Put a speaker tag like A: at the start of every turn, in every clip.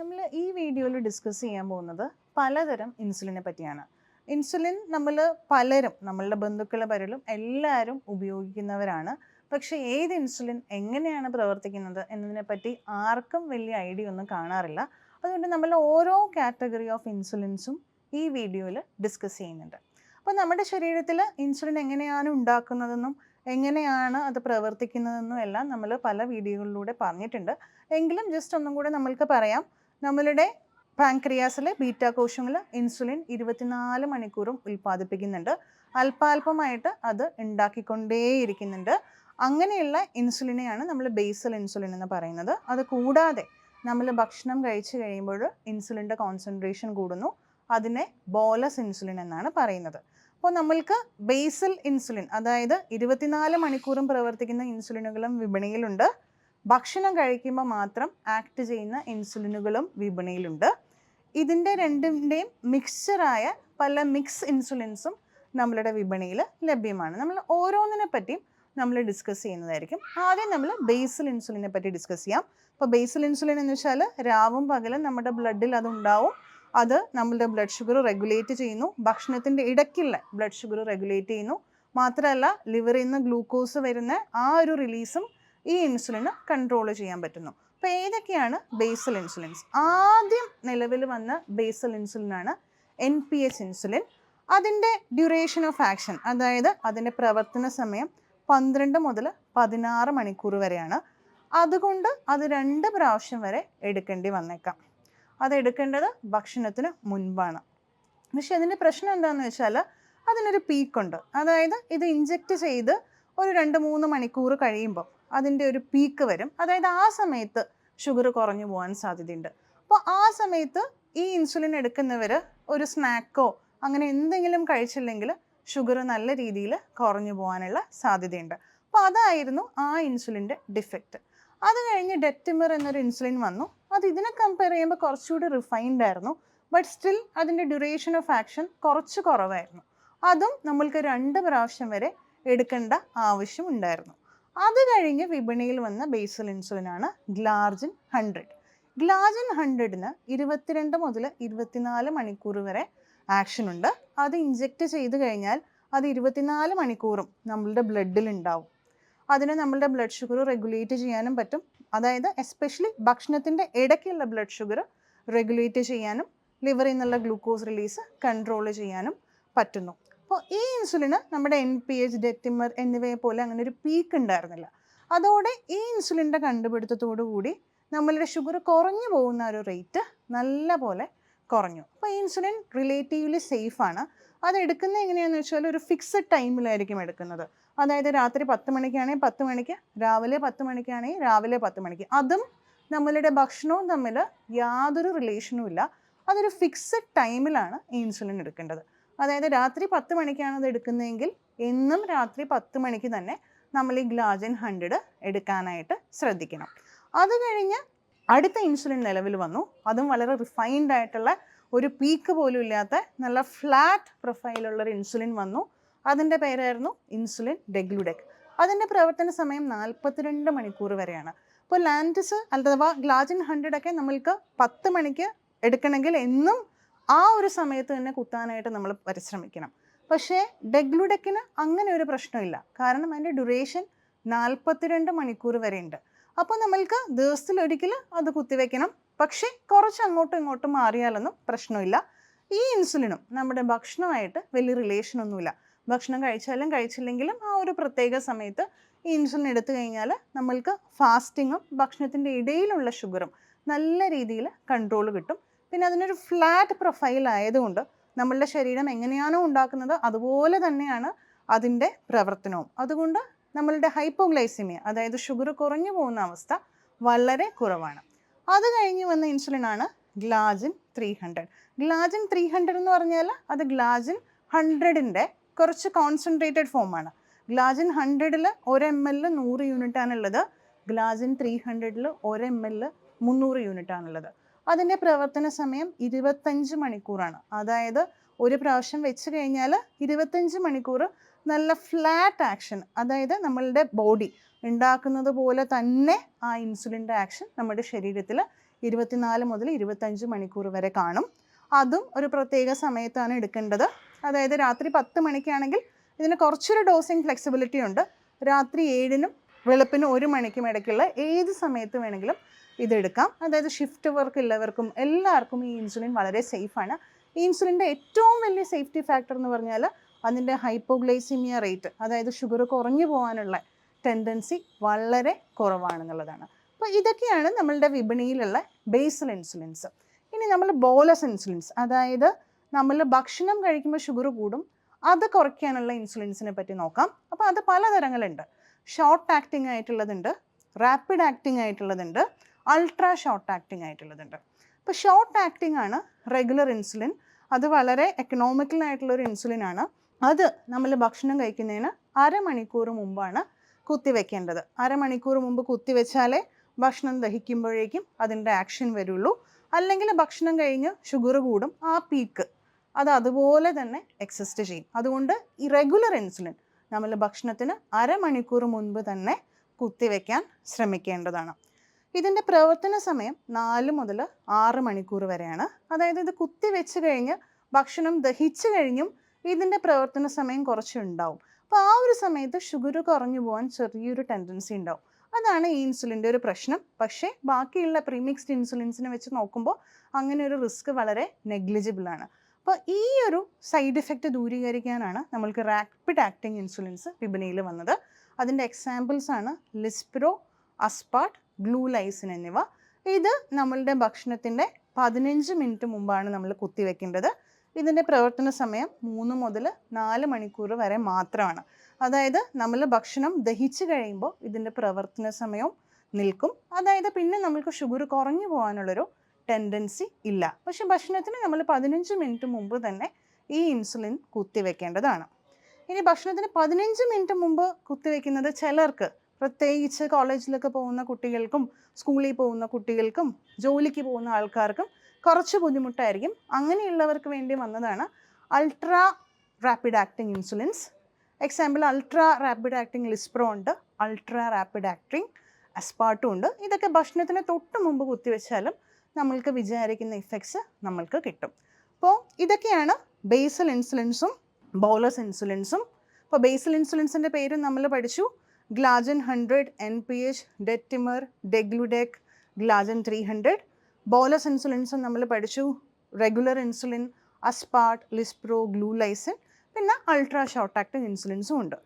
A: നമ്മൾ ഈ വീഡിയോയിൽ ഡിസ്കസ് ചെയ്യാൻ പോകുന്നത് പലതരം ഇൻസുലിനെ പറ്റിയാണ്. ഇൻസുലിൻ നമ്മൾ പലരും നമ്മളുടെ ബന്ധുക്കളെ പലരും എല്ലാവരും ഉപയോഗിക്കുന്നവരാണ്. പക്ഷേ ഏത് ഇൻസുലിൻ എങ്ങനെയാണ് പ്രവർത്തിക്കുന്നത് എന്നതിനെ പറ്റി ആർക്കും വലിയ ഐഡിയ ഒന്നും കാണാറില്ല. അതുകൊണ്ട് നമ്മൾ ഓരോ കാറ്റഗറി ഓഫ് ഇൻസുലിൻസും ഈ വീഡിയോയിൽ ഡിസ്കസ് ചെയ്യുന്നുണ്ട്. അപ്പോൾ നമ്മുടെ ശരീരത്തിൽ ഇൻസുലിൻ എങ്ങനെയാണ് ഉണ്ടാക്കുന്നതെന്നും എങ്ങനെയാണ് അത് പ്രവർത്തിക്കുന്നതെന്നും എല്ലാം നമ്മൾ പല വീഡിയോകളിലൂടെ പറഞ്ഞിട്ടുണ്ട്. എങ്കിലും ജസ്റ്റ് ഒന്നും കൂടെ നമ്മൾക്ക് പറയാം. നമ്മളുടെ പാൻക്രിയാസിലെ ബീറ്റ കോശങ്ങൾ ഇൻസുലിൻ ഇരുപത്തിനാല് മണിക്കൂറും ഉൽപ്പാദിപ്പിക്കുന്നുണ്ട്. അല്പാൽപമായിട്ട് അത് ഉണ്ടാക്കിക്കൊണ്ടേയിരിക്കുന്നുണ്ട്. അങ്ങനെയുള്ള ഇൻസുലിനെയാണ് നമ്മൾ ബേസൽ ഇൻസുലിൻ എന്ന് പറയുന്നത്. അത് കൂടാതെ നമ്മൾ ഭക്ഷണം കഴിച്ചു കഴിയുമ്പോൾ ഇൻസുലിന്റെ കോൺസെൻട്രേഷൻ കൂടുന്നു. അതിനെ ബോലസ് ഇൻസുലിൻ എന്നാണ് പറയുന്നത്. അപ്പോൾ നമ്മൾക്ക് ബേസൽ ഇൻസുലിൻ അതായത് ഇരുപത്തിനാല് മണിക്കൂറും പ്രവർത്തിക്കുന്ന ഇൻസുലിനുകളും വിപണിയിലുണ്ട്. ഭക്ഷണം കഴിക്കുമ്പോൾ മാത്രം ആക്ട് ചെയ്യുന്ന ഇൻസുലിനുകളും വിപണിയിലുണ്ട്. ഇതിന്റെ രണ്ടിന്റെയും മിക്സ്ചറായ പല മിക്സ് ഇൻസുലിൻസും നമ്മളുടെ വിപണിയിൽ ലഭ്യമാണ്. നമ്മൾ ഓരോന്നിനെ പറ്റിയും നമ്മൾ ഡിസ്കസ് ചെയ്യുന്നതായിരിക്കും. ആദ്യം നമ്മൾ ബേസൽ ഇൻസുലിനെ പറ്റി ഡിസ്കസ് ചെയ്യാം. അപ്പോൾ ബേസൽ ഇൻസുലിൻ എന്ന് വെച്ചാൽ രാവും പകലും നമ്മുടെ ബ്ലഡിൽ അതുണ്ടാവും. അത് നമ്മളുടെ ബ്ലഡ് ഷുഗർ റെഗുലേറ്റ് ചെയ്യുന്നു. ഭക്ഷണത്തിന്റെ ഇടയ്ക്കുള്ള ബ്ലഡ് ഷുഗർ റെഗുലേറ്റ് ചെയ്യുന്നു. മാത്രമല്ല ലിവറിൽ നിന്ന് ഗ്ലൂക്കോസ് വരുന്ന ആ ഒരു റിലീസും ഈ ഇൻസുലിന് കൺട്രോൾ ചെയ്യാൻ പറ്റുന്നു. അപ്പോൾ ഏതൊക്കെയാണ് ബേസൽ ഇൻസുലിൻസ് ആദ്യം നിലവിൽ വന്ന ബേസൽ ഇൻസുലിനാണ് എൻ പി എച്ച് ഇൻസുലിൻ അതിന്റെ ഡ്യൂറേഷൻ ഓഫ് ആക്ഷൻ അതായത് അതിന്റെ പ്രവർത്തന സമയം പന്ത്രണ്ട് മുതൽ പതിനാറ് മണിക്കൂർ വരെയാണ്. അതുകൊണ്ട് അത് രണ്ട് പ്രാവശ്യം വരെ എടുക്കേണ്ടി വന്നേക്കാം. അത് എടുക്കേണ്ടത് ഭക്ഷണത്തിന് മുൻപാണ്. പക്ഷേ അതിന്റെ പ്രശ്നം എന്താണെന്ന് വെച്ചാൽ അതിനൊരു പീക്കുണ്ട് അതായത് ഇത് ഇഞ്ചെക്റ്റ് ചെയ്ത് ഒരു രണ്ട് മൂന്ന് മണിക്കൂർ കഴിയുമ്പോൾ അതിന്റെ ഒരു പീക്ക് വരും. അതായത് ആ സമയത്ത് ഷുഗർ കുറഞ്ഞു പോകാൻ സാധ്യതയുണ്ട്. അപ്പോൾ ആ സമയത്ത് ഈ ഇൻസുലിൻ എടുക്കുന്നവർ ഒരു സ്നാക്കോ അങ്ങനെ എന്തെങ്കിലും കഴിച്ചില്ലെങ്കിൽ ഷുഗർ നല്ല രീതിയിൽ കുറഞ്ഞു പോകാനുള്ള സാധ്യതയുണ്ട്. അപ്പോൾ അതായിരുന്നു ആ ഇൻസുലിന്റെ ഡിഫക്റ്റ് അത് കഴിഞ്ഞ് ഡെറ്റിമർ എന്നൊരു ഇൻസുലിൻ വന്നു. അത് ഇതിനെ കമ്പയർ ചെയ്യുമ്പോൾ കുറച്ചുകൂടി റിഫൈൻഡ് ആയിരുന്നു. ബട്ട് സ്റ്റിൽ അതിന്റെ ഡ്യൂറേഷൻ ഓഫ് ആക്ഷൻ കുറച്ച് കുറവായിരുന്നു. അതും നമ്മൾക്ക് രണ്ട് പ്രാവശ്യം വരെ എടുക്കേണ്ട ആവശ്യം ഉണ്ടായിരുന്നു. അത് കഴിഞ്ഞ് വിപണിയിൽ വന്ന ബേസൽ ഇൻസുലിൻ ആണ് ഗ്ലാർജിൻ ഹൺഡ്രഡ് ഗ്ലാർജിൻ ഹൺഡ്രഡിന് ഇരുപത്തിരണ്ട് മുതൽ ഇരുപത്തിനാല് മണിക്കൂർ വരെ ആക്ഷൻ ഉണ്ട്. അത് ഇഞ്ചെക്റ്റ് ചെയ്ത് കഴിഞ്ഞാൽ അത് ഇരുപത്തിനാല് മണിക്കൂറും നമ്മളുടെ ബ്ലഡിൽ ഉണ്ടാവും. അതിന് നമ്മളുടെ ബ്ലഡ് ഷുഗർ റെഗുലേറ്റ് ചെയ്യാനും പറ്റും. അതായത് എസ്പെഷ്യലി ഭക്ഷണത്തിന്റെ ഇടയ്ക്കുള്ള ബ്ലഡ് ഷുഗർ റെഗുലേറ്റ് ചെയ്യാനും ലിവറിൽ നിന്നുള്ള ഗ്ലൂക്കോസ് റിലീസ് കൺട്രോൾ ചെയ്യാനും പറ്റുന്നു. അപ്പോൾ ഈ ഇൻസുലിന് നമ്മുടെ എൻ പി എച്ച് ഡെറ്റിമർ എന്നിവയെ പോലെ അങ്ങനെ ഒരു പീക്ക് ഉണ്ടായിരുന്നില്ല. അതോടെ ഈ ഇൻസുലിന്റെ കണ്ടുപിടുത്തത്തോടു കൂടി നമ്മളുടെ ഷുഗർ കുറഞ്ഞു പോകുന്ന ഒരു റേറ്റ് നല്ല പോലെ കുറഞ്ഞു. അപ്പോൾ ഇൻസുലിൻ റിലേറ്റീവ്ലി സേഫാണ് അത് എടുക്കുന്നത് എങ്ങനെയാണെന്ന് വെച്ചാൽ ഒരു ഫിക്സഡ് ടൈമിലായിരിക്കും എടുക്കുന്നത്. അതായത് രാത്രി പത്ത് മണിക്കാണെങ്കിൽ പത്ത് മണിക്ക് രാവിലെ പത്ത് മണിക്കാണെങ്കിൽ രാവിലെ പത്ത് മണിക്ക്. അതും നമ്മളുടെ ഭക്ഷണവും തമ്മിൽ യാതൊരു റിലേഷനും ഇല്ല. അതൊരു ഫിക്സഡ് ടൈമിലാണ് ഇൻസുലിൻ എടുക്കേണ്ടത്. അതായത് രാത്രി പത്ത് മണിക്കാണ് അത് എടുക്കുന്നതെങ്കിൽ എന്നും രാത്രി പത്ത് മണിക്ക് തന്നെ നമ്മൾ ഈ ഗ്ലാജൻ ഹൺഡ്രഡ് എടുക്കാനായിട്ട് ശ്രദ്ധിക്കണം. അത് കഴിഞ്ഞ് അടുത്ത ഇൻസുലിൻ നിലവിൽ വന്നു. അതും വളരെ റിഫൈൻഡ് ആയിട്ടുള്ള ഒരു പീക്ക് പോലും ഇല്ലാത്ത നല്ല ഫ്ലാറ്റ് പ്രൊഫൈലുള്ള ഒരു ഇൻസുലിൻ വന്നു. അതിന്റെ പേരായിരുന്നു ഇൻസുലിൻ ഡെഗ്ലുഡെക്. അതിന്റെ പ്രവർത്തന സമയം നാൽപ്പത്തിരണ്ട് മണിക്കൂർ വരെയാണ്. അപ്പോൾ ലാന്റിസ് അഥവാ ഗ്ലാജിൻ ഹൺഡ്രഡ് ഒക്കെ നമ്മൾക്ക് പത്ത് മണിക്ക് എടുക്കണമെങ്കിൽ എന്നും ആ ഒരു സമയത്ത് തന്നെ കുത്താനായിട്ട് നമ്മൾ പരിശ്രമിക്കണം. പക്ഷേ ഡെഗ്ലുഡെക്കിന് അങ്ങനെ ഒരു പ്രശ്നമില്ല. കാരണം അതിന്റെ ഡ്യൂറേഷൻ നാൽപ്പത്തിരണ്ട് മണിക്കൂർ വരെ ഉണ്ട് അപ്പോൾ നമ്മൾക്ക് ദിവസത്തിലൊരിക്കൽ അത് കുത്തിവെക്കണം. പക്ഷേ കുറച്ച് അങ്ങോട്ടും ഇങ്ങോട്ടും മാറിയാലൊന്നും പ്രശ്നമില്ല. ഈ ഇൻസുലിനും നമ്മുടെ ഭക്ഷണമായിട്ട് വലിയ റിലേഷനൊന്നുമില്ല ഭക്ഷണം കഴിച്ചാലും കഴിച്ചില്ലെങ്കിലും ആ ഒരു പ്രത്യേക സമയത്ത് ഈ ഇൻസുലിൻ എടുത്തു കഴിഞ്ഞാൽ നമ്മൾക്ക് ഫാസ്റ്റിങ്ങും ഭക്ഷണത്തിന്റെ ഇടയിലുള്ള ഷുഗറും നല്ല രീതിയിൽ കൺട്രോൾ കിട്ടും. പിന്നെ അതിനൊരു ഫ്ലാറ്റ് പ്രൊഫൈൽ ആയതുകൊണ്ട് നമ്മളുടെ ശരീരം എങ്ങനെയാണോ ഉണ്ടാക്കുന്നത് അതുപോലെ തന്നെയാണ് അതിന്റെ പ്രവർത്തനവും. അതുകൊണ്ട് നമ്മളുടെ ഹൈപ്പോഗ്ലൈസിമിയ അതായത് ഷുഗർ കുറഞ്ഞു പോകുന്ന അവസ്ഥ വളരെ കുറവാണ്. അത് കഴിഞ്ഞ് വന്ന ഇൻസുലിനാണ് glargine three hundred glargine three hundred എന്ന് പറഞ്ഞാൽ അത് ഗ്ലാജിൻ ഹൺഡ്രഡിന്റെ കുറച്ച് കോൺസെൻട്രേറ്റഡ് ഫോമാണ് ഗ്ലാജിൻ ഹൺഡ്രഡിൽ ഒരു എം എല്ലിൽ നൂറ് യൂണിറ്റാണുള്ളത് ഗ്ലാജിൻ ത്രീ ഹൺഡ്രഡിൽ ഒരു എം എല്ലിൽ മുന്നൂറ് യൂണിറ്റാണുള്ളത് അതിന്റെ പ്രവർത്തന സമയം ഇരുപത്തഞ്ച് മണിക്കൂറാണ്. അതായത് ഒരു പ്രാവശ്യം വെച്ച് കഴിഞ്ഞാൽ ഇരുപത്തഞ്ച് മണിക്കൂർ നല്ല ഫ്ലാറ്റ് ആക്ഷൻ അതായത് നമ്മളുടെ ബോഡി ഉണ്ടാക്കുന്നത് പോലെ തന്നെ ആ ഇൻസുലിന്റെ ആക്ഷൻ നമ്മുടെ ശരീരത്തിൽ ഇരുപത്തിനാല് മുതൽ ഇരുപത്തഞ്ച് മണിക്കൂർ വരെ കാണും. അതും ഒരു പ്രത്യേക സമയത്താണ് എടുക്കേണ്ടത്. അതായത് രാത്രി പത്ത് മണിക്കാണെങ്കിൽ ഇതിന് കുറച്ചൊരു ഡോസിങ് ഫ്ലെക്സിബിലിറ്റി ഉണ്ട്. രാത്രി ഏഴിനും വെളുപ്പിനും ഒരു മണിക്കും ഇടയ്ക്കുള്ള ഏത് സമയത്ത് വേണമെങ്കിലും ഇതെടുക്കാം. അതായത് ഷിഫ്റ്റ് വർക്ക് ഉള്ളവർക്കും എല്ലാവർക്കും ഈ ഇൻസുലിൻ വളരെ സേഫാണ് ഈ ഇൻസുലിന്റെ ഏറ്റവും വലിയ സേഫ്റ്റി ഫാക്ടർ എന്ന് പറഞ്ഞാൽ അതിന്റെ ഹൈപ്പോഗ്ലൈസിമിയ റേറ്റ് അതായത് ഷുഗർ കുറഞ്ഞു പോകാനുള്ള ടെൻഡൻസി വളരെ കുറവാണെന്നുള്ളതാണ്. അപ്പോൾ ഇതൊക്കെയാണ് നമ്മളുടെ വിപണിയിലുള്ള ബേസൽ ഇൻസുലിൻസ് ഇനി നമ്മൾ ബോലസ് ഇൻസുലിൻസ് അതായത് നമ്മൾ ഭക്ഷണം കഴിക്കുമ്പോൾ ഷുഗർ കൂടും അത് കുറയ്ക്കാനുള്ള ഇൻസുലിൻസിനെ പറ്റി നോക്കാം. അപ്പോൾ അത് പലതരങ്ങളുണ്ട്. ഷോർട്ട് ആക്ടിങ് ആയിട്ടുള്ളതുണ്ട് റാപ്പിഡ് ആക്ടിങ് ആയിട്ടുള്ളതുണ്ട് അൾട്രാ ഷോർട്ട് ആക്ടിങ് ആയിട്ടുള്ളതുണ്ട്. അപ്പോൾ ഷോർട്ട് ആക്ടിങ് ആണ് റെഗുലർ ഇൻസുലിൻ. അത് വളരെ എക്കണോമിക്കൽ ആയിട്ടുള്ളൊരു ഇൻസുലിൻ ആണ്. അത് നമ്മൾ ഭക്ഷണം കഴിക്കുന്നതിന് അരമണിക്കൂർ മുമ്പാണ് കുത്തിവെക്കേണ്ടത്. അരമണിക്കൂർ മുമ്പ് കുത്തിവെച്ചാലേ ഭക്ഷണം ദഹിക്കുമ്പോഴേക്കും അതിന്റെ ആക്ഷൻ വരുള്ളൂ. അല്ലെങ്കിൽ ഭക്ഷണം കഴിഞ്ഞ് ഷുഗർ കൂടും ആ പീക്ക് അത് അതുപോലെ തന്നെ എക്സിസ്റ്റ് ചെയ്യും. അതുകൊണ്ട് ഈ റെഗുലർ ഇൻസുലിൻ നമ്മൾ ഭക്ഷണത്തിന് അരമണിക്കൂർ മുൻപ് തന്നെ കുത്തിവെക്കാൻ ശ്രമിക്കേണ്ടതാണ്. ഇതിന്റെ പ്രവർത്തന സമയം നാല് മുതൽ ആറ് മണിക്കൂർ വരെയാണ്. അതായത് ഇത് കുത്തി വെച്ച് കഴിഞ്ഞ് ഭക്ഷണം ദഹിച്ചു കഴിഞ്ഞും ഇതിന്റെ പ്രവർത്തന സമയം കുറച്ചുണ്ടാവും അപ്പോൾ ആ ഒരു സമയത്ത് ഷുഗർ കുറഞ്ഞു പോകാൻ ചെറിയൊരു ടെൻഡൻസി ഉണ്ടാവും. അതാണ് ഈ ഇൻസുലിന്റെ ഒരു പ്രശ്നം. പക്ഷേ ബാക്കിയുള്ള പ്രീമിക്സ്ഡ് ഇൻസുലിൻസിനെ വെച്ച് നോക്കുമ്പോൾ അങ്ങനെ ഒരു റിസ്ക് വളരെ നെഗ്ലിജിബിൾ ആണ്. അപ്പോൾ ഈ ഒരു സൈഡ് ഇഫക്റ്റ് ദൂരീകരിക്കാനാണ് നമ്മൾക്ക് റാപ്പിഡ് ആക്ടിങ് ഇൻസുലിൻസ് വിപണിയിൽ വന്നത്. അതിന്റെ എക്സാമ്പിൾസ് ആണ് ലിസ്പ്രോ അസ്പാട്ട് ഗ്ലൂലൈസിൻ എന്നിവ. ഇത് നമ്മളുടെ ഭക്ഷണത്തിന്റെ പതിനഞ്ച് മിനിറ്റ് മുമ്പാണ് നമ്മൾ കുത്തിവെക്കേണ്ടത്. ഇതിന്റെ പ്രവർത്തന സമയം മൂന്ന് മുതൽ നാല് മണിക്കൂർ വരെ മാത്രമാണ്. അതായത് നമ്മൾ ഭക്ഷണം ദഹിച്ചു കഴിയുമ്പോൾ ഇതിന്റെ പ്രവർത്തന സമയവും നിൽക്കും. അതായത് പിന്നെ നമ്മൾക്ക് ഷുഗർ കുറഞ്ഞു പോകാനുള്ളൊരു ടെൻഡൻസി ഇല്ല. പക്ഷെ ഭക്ഷണത്തിന് നമ്മൾ പതിനഞ്ച് മിനിറ്റ് മുമ്പ് തന്നെ ഈ ഇൻസുലിൻ കുത്തിവെക്കേണ്ടതാണ്. ഇനി ഭക്ഷണത്തിന് പതിനഞ്ച് മിനിറ്റ് മുമ്പ് കുത്തിവെക്കുന്നത് ചിലർക്ക് പ്രത്യേകിച്ച് കോളേജിലൊക്കെ പോകുന്ന കുട്ടികൾക്കും സ്കൂളിൽ പോകുന്ന കുട്ടികൾക്കും ജോലിക്ക് പോകുന്ന ആൾക്കാർക്കും കുറച്ച് ബുദ്ധിമുട്ടായിരിക്കും. അങ്ങനെയുള്ളവർക്ക് വേണ്ടി വന്നതാണ് ultra rapid acting insulins example ultra rapid acting lispro ഉണ്ട് അൾട്രാ റാപ്പിഡ് ആക്ടിങ് അസ്പാട്ടും ഉണ്ട്. ഇതൊക്കെ ഭക്ഷണത്തിന് തൊട്ട് മുമ്പ് കുത്തിവെച്ചാലും നമ്മൾക്ക് വിചാരിക്കുന്ന ഇഫക്ട്സ് നമ്മൾക്ക് കിട്ടും. അപ്പോൾ ഇതൊക്കെയാണ് ബേസൽ ഇൻസുലിൻസും ബോലസ് ഇൻസുലിൻസും അപ്പോൾ ബേസൽ ഇൻസുലിൻസിന്റെ പേരും നമ്മൾ പഠിച്ചു. P H detemir degludec glargine three hundred bolus ഇൻസുലിൻസും നമ്മൾ പഠിച്ചു. റെഗുലർ ഇൻസുലിൻ അസ്പാർട്ട് ലിസ്പ്രോ ഗ്ലൂലൈസിൻ പിന്നെ അൾട്രാ ഷോർട്ട് ആക്ടിങ് ഇൻസുലിൻസും ഉണ്ട്.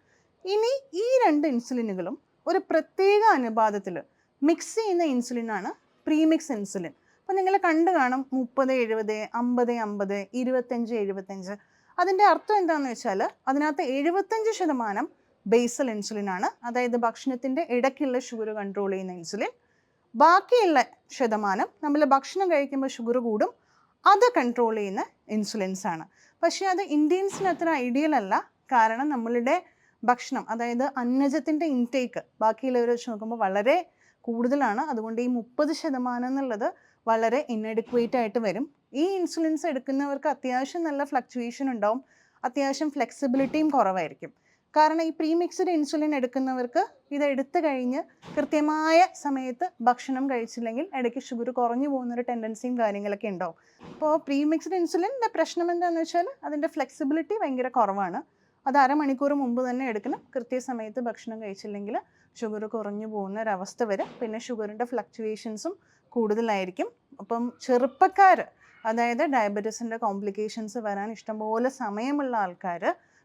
A: ഇനി ഈ രണ്ട് ഇൻസുലിനുകളും ഒരു പ്രത്യേക അനുപാതത്തിൽ മിക്സ് ചെയ്യുന്ന ഇൻസുലിനാണ് പ്രീമിക്സ് ഇൻസുലിൻ. അപ്പോൾ നിങ്ങൾ കണ്ടു കാണും മുപ്പത് എഴുപത് അമ്പത് അമ്പത് ഇരുപത്തഞ്ച് എഴുപത്തഞ്ച് അതിന്റെ അർത്ഥം എന്താണെന്ന് വെച്ചാൽ അതിനകത്ത് എഴുപത്തഞ്ച് ശതമാനം ബേസൽ ഇൻസുലിൻ ആണ്. അതായത് ഭക്ഷണത്തിന്റെ ഇടയ്ക്കുള്ള ഷുഗർ കൺട്രോൾ ചെയ്യുന്ന ഇൻസുലിൻ ബാക്കിയുള്ള ശതമാനം നമ്മൾ ഭക്ഷണം കഴിക്കുമ്പോൾ ഷുഗർ കൂടും. അത് കൺട്രോൾ ചെയ്യുന്ന ഇൻസുലിൻസ് ആണ്. പക്ഷേ അത് ഇന്ത്യൻസിന് അത്ര ഐഡിയൽ അല്ല. കാരണം നമ്മളുടെ ഭക്ഷണം അതായത് അന്നജത്തിന്റെ ഇൻടേക്ക് ബാക്കിയുള്ളവർ വെച്ച് നോക്കുമ്പോൾ വളരെ കൂടുതലാണ്. അതുകൊണ്ട് ഈ മുപ്പത് ശതമാനം എന്നുള്ളത് വളരെ ഇൻഎഡക്വേറ്റ് ആയിട്ട് വരും. ഈ ഇൻസുലിൻസ് എടുക്കുന്നവർക്ക് അത്യാവശ്യം നല്ല ഫ്ലക്ച്വേഷൻ ഉണ്ടാവും. അത്യാവശ്യം ഫ്ലെക്സിബിലിറ്റിയും കുറവായിരിക്കും. കാരണം ഈ പ്രീമിക്സ്ഡ് ഇൻസുലിൻ എടുക്കുന്നവർക്ക് ഇത് എടുത്തു കഴിഞ്ഞ് കൃത്യമായ സമയത്ത് ഭക്ഷണം കഴിച്ചില്ലെങ്കിൽ ഇടയ്ക്ക് ഷുഗർ കുറഞ്ഞു പോകുന്നൊരു ടെൻഡൻസിയും കാര്യങ്ങളൊക്കെ ഉണ്ടാവും. അപ്പോൾ പ്രീമിക്സ്ഡ് ഇൻസുലിന്റെ പ്രശ്നം എന്താണെന്ന് വെച്ചാൽ അതിന്റെ ഫ്ലെക്സിബിലിറ്റി ഭയങ്കര കുറവാണ്. അത് അരമണിക്കൂർ മുമ്പ് തന്നെ എടുക്കണം. കൃത്യസമയത്ത് ഭക്ഷണം കഴിച്ചില്ലെങ്കിൽ ഷുഗർ കുറഞ്ഞു പോകുന്ന ഒരവസ്ഥ വരും. പിന്നെ ഷുഗറിന്റെ ഫ്ലക്ച്വേഷൻസും കൂടുതലായിരിക്കും. അപ്പം ചെറുപ്പക്കാർ അതായത് ഡയബറ്റീസിന്റെ കോംപ്ലിക്കേഷൻസ് വരാൻ ഇഷ്ടംപോലെ സമയമുള്ള ആൾക്കാർ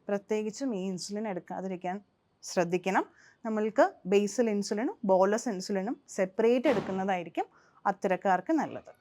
A: പ്രത്യേകിച്ചും ഈ ഇൻസുലിൻ എടുക്കാതിരിക്കാൻ ശ്രദ്ധിക്കണം. നമ്മൾക്ക് ബേസൽ ഇൻസുലിനും ബോലസ് ഇൻസുലിനും സെപ്പറേറ്റ് എടുക്കുന്നതായിരിക്കും അത്തരക്കാർക്ക് നല്ലത്.